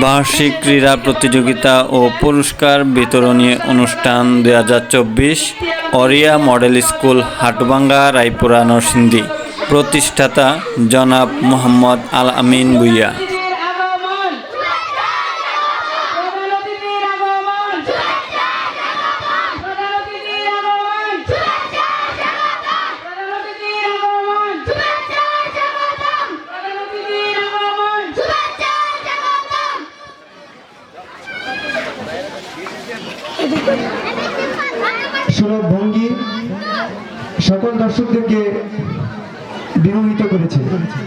বার্ষিক ক্রীড়া প্রতিযোগিতা ও পুরস্কার বিতরণী অনুষ্ঠান দুই হাজার চব্বিশ Aria model school, Hatbanga, Raipura, Narsingdi. প্রতিষ্ঠাতা জনাব মোহাম্মদ আল আমিন ভুইয়া। সুলভ ভঙ্গি সকল দর্শকদেরকে বিমোহিত করেছে। কৌশল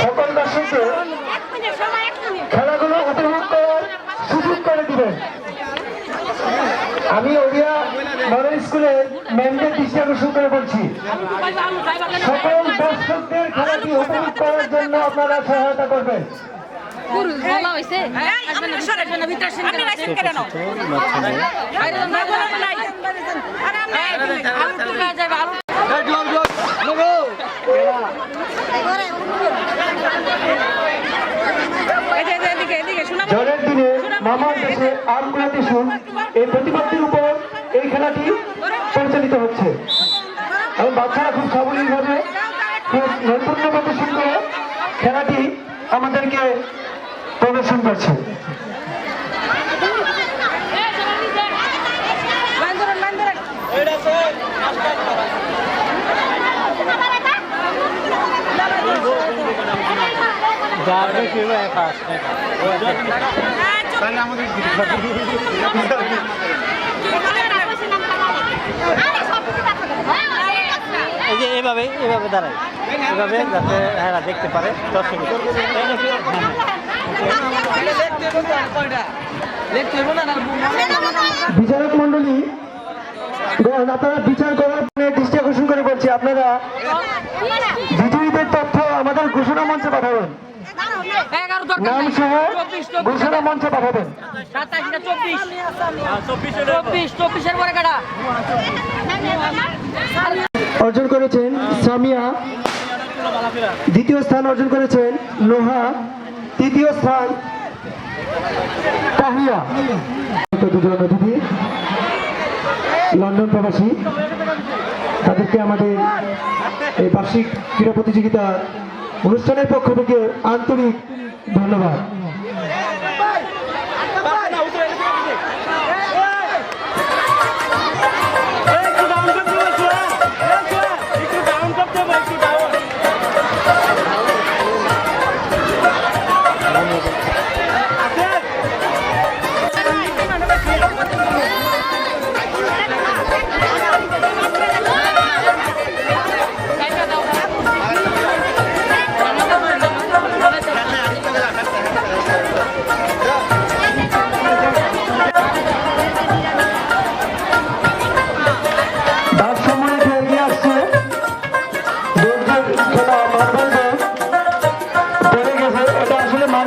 সকল দর্শককে খেলাগুলো উপভোগ করার সুযোগ করে দিবেন। আমি ওড়িয়া মডেল স্কুলে ম্যামদের দৃষ্টি আকর্ষণ করে বলছি। সকল দর্শকদের খেলাটি উপভোগ করার জন্য আপনারা সহায়তা করবেন। ঝড়ের দিনে মামার দেশে আমগুলাতে শুন হচ্ছে এবং বাচ্চারা খুব সাবলীলভাবে খুব নৈপুণ্য প্রদর্শন করে খেলাটি আমাদেরকে প্রদর্শন করছে। এই যে এভাবে এভাবে দাঁড়ায়। এভাবে যাতে হ্যাঁ দেখতে পারে দর্শক বিচারক মন্ডলী আপনারা বিচার করার পরে দৃষ্টি আকর্ষণ করে বলছি আপনারা বিজয়ীদের তথ্য আমাদের ঘোষণা মঞ্চে পাঠাবেন। নাম সহ ঘোষণা মঞ্চে পাঠাবেন। অর্জন করেছেন সামিয়া। দ্বিতীয় স্থান অর্জন করেছেন লোহা তৃতীয় স্থান তাহিয়া। দুজন অতিথি। লন্ডন প্রবাসী। তাদেরকে আমাদের এই বার্ষিক ক্রীড়া প্রতিযোগিতা অনুষ্ঠানের পক্ষ থেকে আন্তরিক ধন্যবাদ।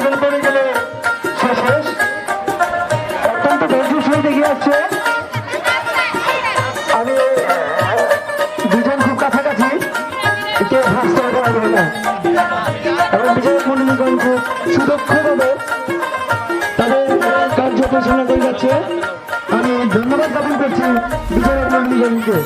আসলে পড়ে গেলে। শেষ শেষ। অত্যন্ত ধৈর্য সহিত এগিয়ে আসছে। আমি দুজন খুব কাছাকাছি। একে ভাস্ত করা যাবে না। এবং বিজয় মন্ডলীগণ খুব সুদক্ষভাবে তাদের কার্য পরিচালনা করে যাচ্ছে। আমি ধন্যবাদ জ্ঞাপন করছি বিজয় মন্ডলীগণকে